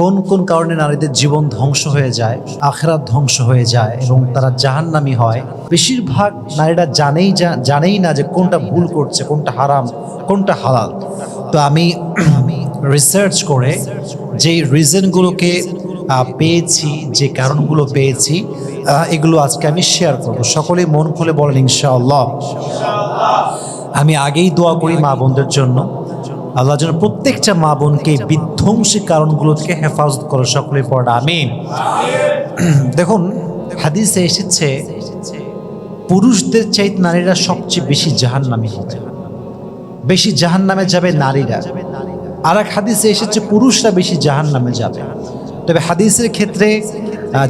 কোন কোন কারণে নারীদের জীবন ধ্বংস হয়ে যায়, আখেরাত ধ্বংস হয়ে যায় এবং তারা জাহান্নামী হয়? বেশিরভাগ নারীরা জানেই জানেই না যে কোনটা ভুল করছে, কোনটা হারাম, কোনটা হালাল। তো আমি রিসার্চ করে যেই রিজনগুলোকে পেয়েছি, যে কারণগুলো পেয়েছি এগুলো আজকে আমি শেয়ার করব। সকলে মন খুলে বলেন ইনশাআল্লাহ। আমি আগেই দোয়া করি মা বোনদের জন্য। আল্লাহ যেন প্রত্যেকটা মা বোনকে বিধ্বংসী কারণগুলো থেকে হেফাজত করে সকলে পড়া আমিন। দেখুন, হাদিসে এসেছে, পুরুষদের চাইতে নারীরা সবচেয়ে বেশি জাহান্নামী হবে। বেশি জাহান্নামে যাবে নারীরা। আর এক হাদিসে এসেছে, পুরুষরা বেশি জাহান্নামে যাবে। তবে হাদিসের ক্ষেত্রে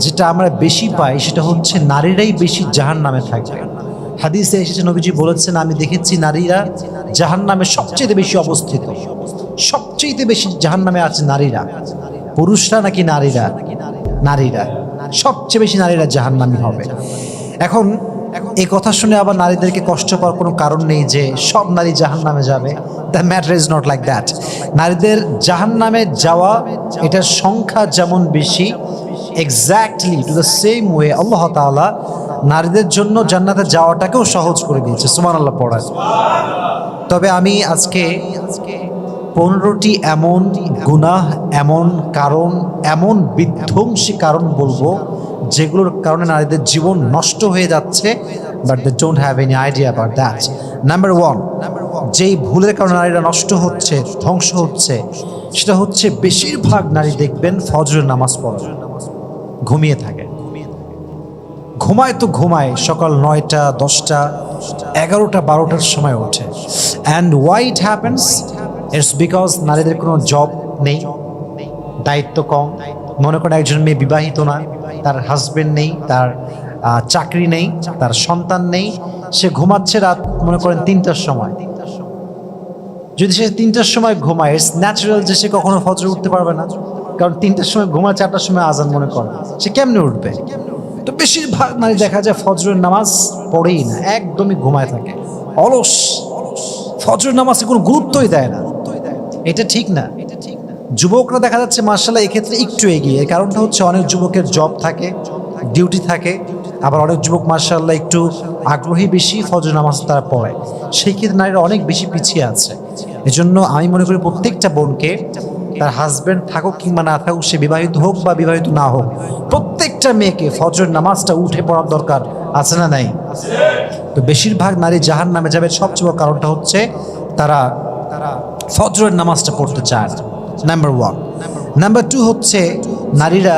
যেটা আমরা বেশি পাই, সেটা হচ্ছে নারীরাই বেশি জাহান্নামে থাকবে। হাদিসে এসেছে, নবীজি বলেছেন, আমি দেখেছি নারীরা জাহান্নামে সবচেয়ে বেশি অবস্থিত। সবচেয়ে বেশি জাহান্নামে আছে নারীরা। পুরুষরা নাকি নারীরা? নারীরা। সবচেয়ে বেশি নারীরা জাহান্নামী হবে। এখন এই কথা শুনে আবার নারীদেরকে কষ্ট পাওয়ার কোনো কারণ নেই যে সব নারী জাহান নামে যাবে। The matter is not like that নারীদের জাহান নামে যাওয়া, এটার সংখ্যা যেমন বেশি exactly to the same way আল্লাহ তাআলা নারীদের জন্য জান্নাতে যাওয়াটাকেও সহজ করে দিয়েছে সুমান আল্লাহ পড়ায়। তবে আমি আজকে পনেরোটি এমন গুনাহ, এমন কারণ, এমন বিধ্বংসী কারণ বলব, যেগুলোর কারণে নারীদের জীবন নষ্ট হয়ে যাচ্ছে but they don't have any idea about that number one যেই ভুলের কারণে নারীরা নষ্ট হচ্ছে, ধ্বংস হচ্ছে, সেটা হচ্ছে বেশিরভাগ নারী দেখবেন ফজরের নামাজ পড়ে ঘুমিয়ে থাকে। ঘুমায় তো ঘুমায়, সকাল নয়টা, দশটা, এগারোটা, বারোটার সময় ওঠে। And why it happens it's because নারীদের কোনো জব নেই, দায়িত্ব কম। মনে করেন একজন মেয়ে বিবাহিত না, তার হাজবেন্ড নেই, তার চাকরি নেই, তার সন্তান নেই, সে ঘুমাচ্ছে রাত, মনে করেন তিনটার সময়। যদি সে তিনটার সময় ঘুমায় ইটস ন্যাচারাল যে সে কখনো ফজরে উঠতে পারবে না। কারণ তিনটার সময় ঘুমায়, চারটার সময় আজান মনে করে। সে কেমনে উঠবে? তো বেশিরভাগ নারী দেখা যায় ফজরের নামাজ পড়েই না, একদমই ঘুমায় থাকে। অলস। ফজরের নামাজে কোনো গুরুত্বই দেয় না। এটা ঠিক না। যুবকরা দেখা যাচ্ছে মার্শাল্লাহ এক্ষেত্রে একটু এগিয়ে। কারণটা হচ্ছে অনেক যুবকের জব থাকে, ডিউটি থাকে। আবার অনেক যুবক মার্শাল্লাহ একটু আগ্রহী বেশি ফজর নামাজ তারা পড়ে। সেই ক্ষেত্রে নারীরা অনেক বেশি পিছিয়ে আছে। এজন্য আমি মনে করি প্রত্যেকটা বোনকে তার হাজব্যান্ড থাকুক কিংবা না থাকুক, সে বিবাহিত হোক বা বিবাহিত না হোক, প্রত্যেকটা মেয়েকে ফজর নামাজটা উঠে পড়ার দরকার আছে না নাই? তো বেশিরভাগ নারী জাহান নামে যাবে। সবচেয়ে বড় কারণটা হচ্ছে তারা তারা ফজরের নামাজটা পড়তে চায়। নাম্বার ওয়ান নাম্বার টু হচ্ছে নারীরা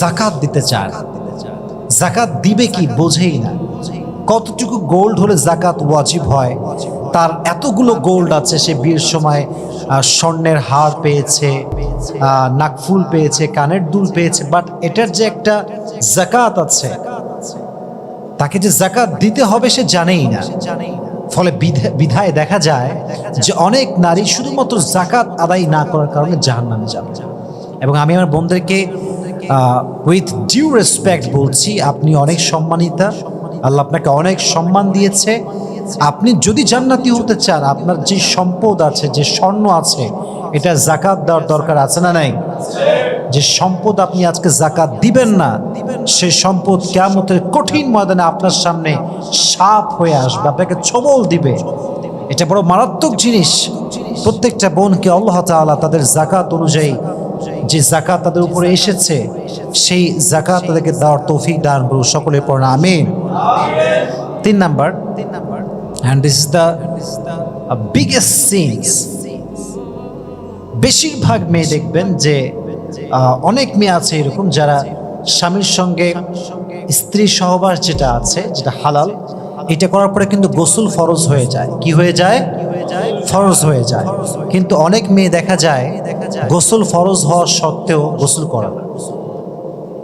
জাকাত দিতে চায়। জাকাত দিবে কি বোঝেই না। কতটুকু গোল্ড হলে জাকাত ওয়াজিব হয়, তার এতগুলো গোল্ড আছে সে বিয়ের সময় স্বর্ণের হার পেয়েছে নাকফুল পেয়েছে, কানের দুল পেয়েছে বাট এটার যে একটা জাকাত আছে, তাকে যে জাকাত দিতে হবে সে জানেই না। ফলে বিধা- বিধায় দেখা যায় যে অনেক নারী শুধুমাত্র জাকাত আদায় না করার কারণে জাহান নামে যাবে। এবং আমি আমার বোনদেরকে উইথ ডিউ রেসপেক্ট বলছি, আপনি অনেক সম্মানিতা, আল্লাহ আপনাকে অনেক সম্মান দিয়েছে আপনি যদি জান্নাতি হতে চান, আপনার যে সম্পদ আছে, যে স্বর্ণ আছে, এটা জাকাত দেওয়ার দরকার আছে না নাই? যে সম্পদ আপনি আজকে জাকাত দিবেন না, সে সম্পদ কেমতের কঠিন ময়দানে আপনার সামনে সাপ হয়ে আসবে, আপনাকে ছবল দিবে। এটা বড় মারাত্মক জিনিস। প্রত্যেকটা বোনকে আল্লাহ তাআলা তাদের জাকাত অনুযায়ী যে জাকাত তাদের উপরে এসেছে, সেই জাকাত তাদেরকে দেওয়ার তৌফিক দান সকলে পড়া আমিন। তিন number. And this is the biggest sins বেশিরভাগ মেয়ে দেখবেন যে অনেক মেয়ে আছে এরকম যারা স্বামীর সঙ্গে স্ত্রী সহবাস যেটা আছে, যেটা হালাল, এটা করার পরে কিন্তু গোসল ফরজ হয়ে যায়। কি হয়ে যায়? ফরজ হয়ে যায়। কিন্তু অনেক মেয়ে দেখা যায়, গোসল ফরজ হওয়া সত্ত্বেও গোসল করে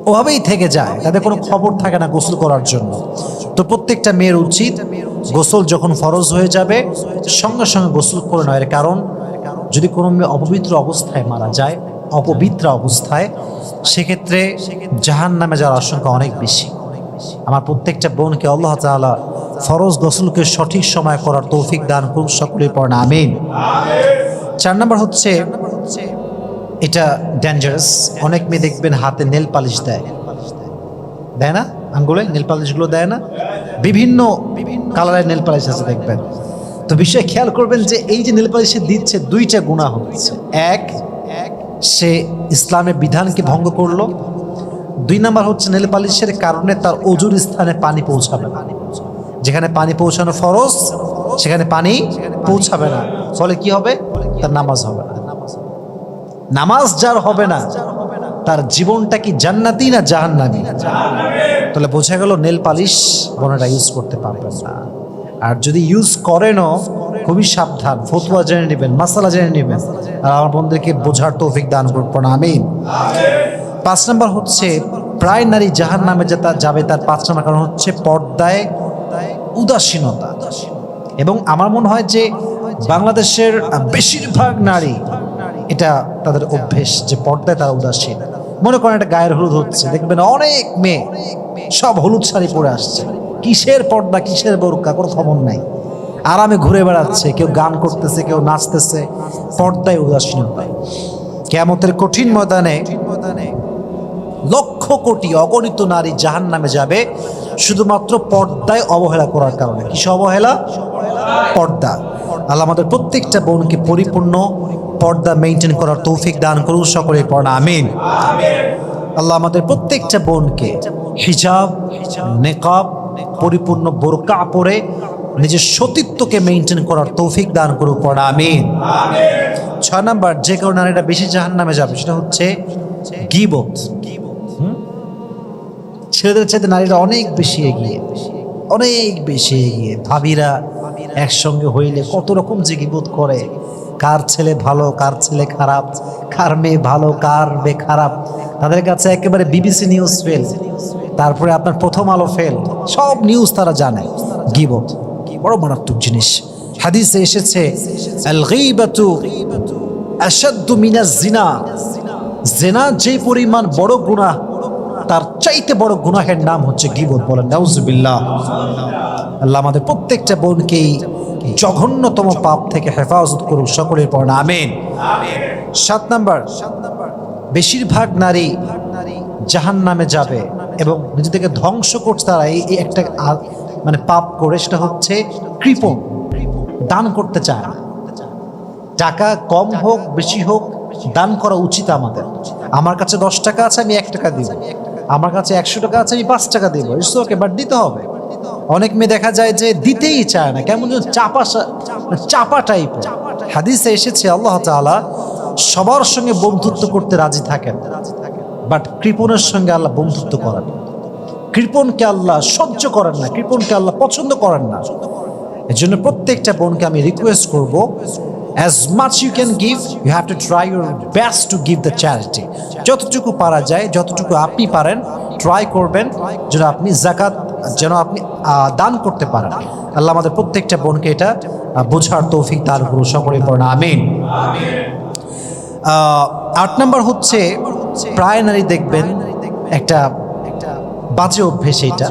ওভাবেই থেকে যায়। তাদের কোনো খবর থাকে না গোসল করার জন্য। তো প্রত্যেকটা মেয়ের উচিত গোসল যখন ফরজ হয়ে যাবে, সঙ্গে সঙ্গে গোসল করে নেওয়ার কারণ, যদি কোনো মেয়ে অপবিত্র অবস্থায় মারা যায়, অপবিত্র অবস্থায়, সেক্ষেত্রে জাহান নামে যাওয়ার আশঙ্কা অনেক বেশি। আমার প্রত্যেকটা বোনকে আল্লাহ তাআলা ফরজ গোসলকে সঠিক সময় করার তৌফিক দান করুন সকলে পড়েন, আমিন। চার নম্বর হচ্ছে, এটা ডেঞ্জারাস অনেক মেয়ে দেখবেন হাতে নেল পালিশ দেয়। দেয় না? আঙ্গুলে? নেল পালিশগুলো দেয় না? বিভিন্ন কালারের নেল পালিশ আছে দেখবেন। তো বিষয়ে খেয়াল করবেন যে এই যে নেল পালিশে দিচ্ছে, দুইটা গুণা হচ্ছে। এক, সে ইসলামের বিধানকে ভঙ্গ করল। দুই নাম্বার হচ্ছে নেল পালিশের কারণে তার অজুর স্থানে পানি পৌঁছাবে না। যেখানে পানি পৌঁছানো ফরজ, সেখানে পানি পৌঁছাবে না। ফলে কি হবে? তার নামাজ হবে না। নামাজ যার হবে না, তার জীবনটা কি জান্নাতি না জাহান্নামি? তাহলে বোঝা গেল নেল পালিশ বোনেরা ইউজ করতে পারবেন না। আর যদি ইউজ করেনও, খুবই সাবধান, ফতুয়া জেনে নেবেন, মাসালা জেনে নেবেন। আর আমার বন্ধুকে বোঝার তৌফিক দান করব না আমিন। পাঁচ নম্বর হচ্ছে, প্রায় নারী জাহান নামে যে তার যাবে, তার পাঁচ নম্বর কারণ হচ্ছে পর্দায় উদাসীনতা। এবং আমার মনে হয় যে বাংলাদেশের বেশিরভাগ নারী এটা তাদের অভ্যেস, যে পর্দায় তারা উদাসীন। মনে করেন একটা গায়ের হলুদ হচ্ছে, দেখবেন অনেক মেয়ে সব হলুদ শাড়ি পরে আসছে। কিসের পর্দা, কিসের বোরকা, কোনো খবর নাই। আরামে ঘুরে বেড়াচ্ছে, কেউ গান করতেছে, কেউ নাচতেছে, পর্দায় উদাসীনতা কেমতের কঠিন ময়দানে লক্ষ কোটি অগণিত নারী জাহান নামে যাবে, শুধুমাত্র পর্দায় অবহেলা করার কারণে। কিসে অবহেলা? পর্দা। আল্লাহ আমাদের প্রত্যেকটা বোনকে পরিপূর্ণ পর্দা মেনটেন করার তৌফিক দান করুন সকলের পড়া আমিন। আল্লাহ আমাদের প্রত্যেকটা বোনকে হিজাব, নেকাব, পরিপূর্ণ বোরকা পরে নিজের সতীত্বকে মেনটেন করার তৌফিক দান করুক পড়া আমিন। ছয় নাম্বার, যে কারণে নারীরা বেশি জাহান নামে যাবে, সেটা হচ্ছে গিবত? ছেলেদের চাইতে নারীরা অনেক বেশি এগিয়ে, অনেক বেশি এগিয়ে। ভাবিরা একসঙ্গে হইলে কত রকম যে গিবত করে। কার ছেলে ভালো, কার ছেলে খারাপ, কার মেয়ে ভালো, কার মেয়ে খারাপ। তাদের কাছে একেবারে বিবিসি নিউজ ফেল তারপরে আপনার প্রথম আলো ফেল সব নিউজ তারা জানে। গিবত। বড় মারাত্মক জিনিস। হাদিসে এসেছে জিনা। জেনা যে পরিমাণ বড় গুনাহ, তার চাইতে বড় গুনাহের নাম হচ্ছে গিবত বলেন। নাউজুবিল্লাহ। আল্লাহ আমাদের প্রত্যেকটা বোনকেই জঘন্যতম পাপ থেকে হেফাজত করুক সকলের পর আমেন। সাত নাম্বার, বেশিরভাগ নারী জাহান নামে যাবে এবং নিজেদেরকে ধ্বংস করছে তারা। এই একটা মানে পাপ করে সেটা হচ্ছে কৃপণ, দান করতে চায় টাকা কম হোক, বেশি হোক, দান করা উচিত আমাদের। আমার কাছে দশ টাকা আছে, আমি এক টাকা দিব। আমার কাছে একশো টাকা আছে, আমি পাঁচ টাকা দিব। ইটস ওকে বাট দিতে হবে। অনেক মেয়ে দেখা যায় যে দিতেই চায় না, কেমন যেন চাপা চাপা টাইপ হাদিসে এসেছে, আল্লাহ তাআলা সবার সঙ্গে বন্ধুত্ব করতে রাজি থাকেন বাট কৃপণের সঙ্গে আল্লাহ বন্ধুত্ব করেন। কৃপণকে আল্লাহ সহ্য করেন না, কৃপণকে আল্লাহ পছন্দ করেন না। এর জন্য প্রত্যেকটা বোনকে আমি রিকোয়েস্ট করব as much you can give you have to try your best to give the charity যতটুকু পারা যায়, যতটুকু আপনি পারেন ট্রাই করবেন যেন আপনি জাকাত যেন আপনি দান করতে পারেন। আল্লাহ আমাদের প্রত্যেকটা বোনকে এটা বোঝার তৌফিক দান করুন সকলে পড়েন আমিন। আট নম্বর হচ্ছে প্রায় নারী দেখবেন, একটা বাজে অভ্যেস এইটা।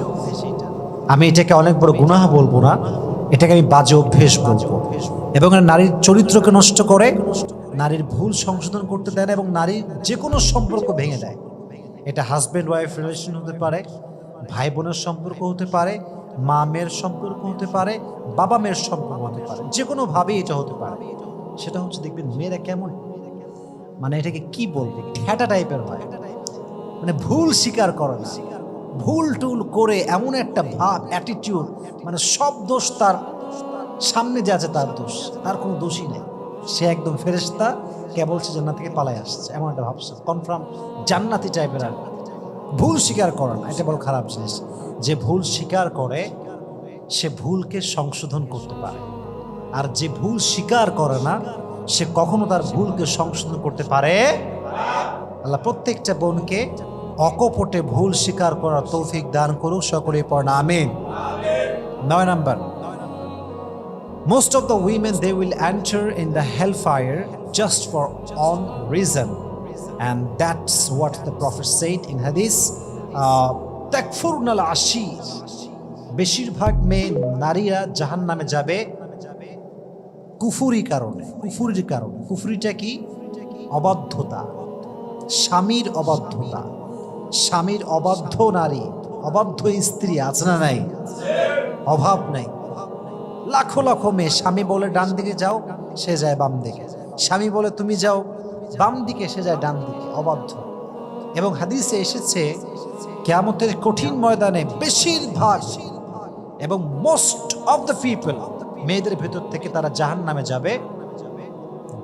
আমি এটাকে অনেক বড় গুনাহ বলব না, এটাকে আমি বাজে অভ্যেস বলব। এবং নারীর চরিত্রকে নষ্ট করে, নারীর ভুল সংশোধন করতে দেয় না এবং নারীর যে কোনো সম্পর্ক ভেঙে দেয়। এটা হাজব্যান্ড ওয়াইফ রিলেশন হতে পারে, ভাই বোনের সম্পর্ক হতে পারে, মা মেয়ের সম্পর্ক হতে পারে, বাবা মেয়ের সম্পর্ক হতে পারে যে কোনোভাবেই এটা হতে পারে। সেটা হচ্ছে দেখবেন মেয়েরা কেমন? মানে এটাকে কি বলব ঠেটা টাইপের হয়। মানে ভুল স্বীকার করে না। ভুল টুল করে এমন একটা ভাব অ্যাটিটিউড মানে সব দোষ তার সামনে যে আছে তার দোষ, তার কোনো দোষই নেই। সে একদম ফেরেস্তা কেবল সে জান্নাত থেকে পালাই আসছে। এমন একটা ভাবছে। কনফার্ম জান্নাতি টাইপের আর ভুল স্বীকার করে না। এটা বড় খারাপ জিনিস। যে ভুল স্বীকার করে, সে ভুলকে সংশোধন করতে পারে। আর যে ভুল স্বীকার করে না, সে কখনো তার ভুলকে সংশোধন করতে পারে আল্লাহ প্রত্যেকটা বোনকে অকপটে ভুল স্বীকার করার তৌফিক দান করুক। সকলে পড়না আমিন। নয় number. Most of the women they will enter in the hellfire just for one reason. And that's what the Prophet said in Hadith. uh, আল আশির বেশিরভাগ মেয়ে নারীরা জাহান নামে যাবে কুফুরি কারণে কুফুরির কারণে কুফুরিটা কি অবাধ্যতা স্বামীর অবাধ্যতা স্বামীর অবাধ্য নারী অবাধ্য স্ত্রী আছে নাই অভাব নাই লাখো লাখো মেয়ে, স্বামী বলে ডান দিকে যাও, সে যায় বাম দিকে। স্বামী বলে, তুমি যাও, বাম দিকে সে যায় ডান দিকে। অবাধ্য। এবং হাদিসে এসেছে, কেয়ামতের কঠিন ময়দানে বেশিরভাগ এবং মোস্ট অফ দ্য পিপল মেয়েদের ভেতর থেকে তারা জাহান নামে যাবে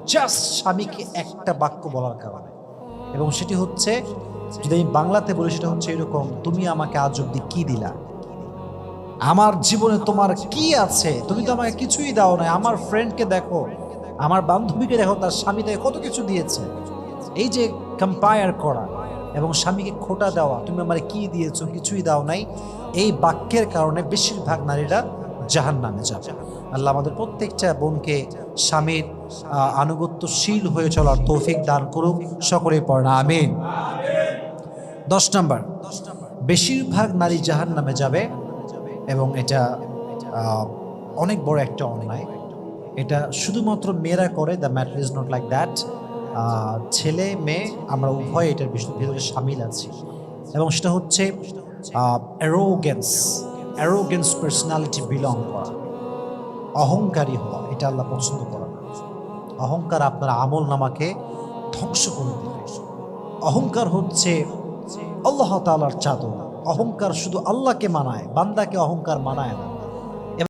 জাস্ট স্বামীকে একটা বাক্য বলার কারণে। এবং সেটি হচ্ছে, যদি আমি বাংলাতে বলি, সেটা হচ্ছে এরকম, তুমি আমাকে আজ অব্দি কি দিলা? আমার জীবনে তোমার কি আছে? তুমি তো আমাকে কিছুই দাও না আমার ফ্রেন্ডকে দেখো। আমার বান্ধবীকে দেখো, তার স্বামী তাকে কত কিছু দিয়েছে। এই যে কম্পায়ার করা এবং স্বামীকে খোটা দেওয়া, তুমি আমার কি দিয়েছ, কিছুই দাও নাই, এই বাক্যের কারণে বেশিরভাগ নারীরা জাহান নামে যাবে। আল্লাহ আমাদের প্রত্যেকটা বোনকে স্বামীর আনুগত্যশীল হয়ে চলার তৌফিক দান করুক। সকলে পড়া আমিন। দশ নম্বর। বেশিরভাগ নারী জাহান নামে যাবে। এবং এটা অনেক বড় একটা অন্যায়। এটা শুধুমাত্র মেয়েরা করে the matter is not like that ছেলে, মেয়ে, আমরা উভয় এটার ভিতরে সামিল আছি। এবং সেটা হচ্ছে অ্যারোগেন্স অ্যারোগেন্স পার্সোনালিটি বিলং করা। অহংকারী হওয়া, এটা আল্লাহ পছন্দ করে না। অহংকার আপনার আমল নামাকে ধ্বংস করে দেবে। অহংকার হচ্ছে আল্লাহ তালার চাদর। অহংকার শুধু আল্লাহকে মানায় বান্দাকে অহংকার মানায় না।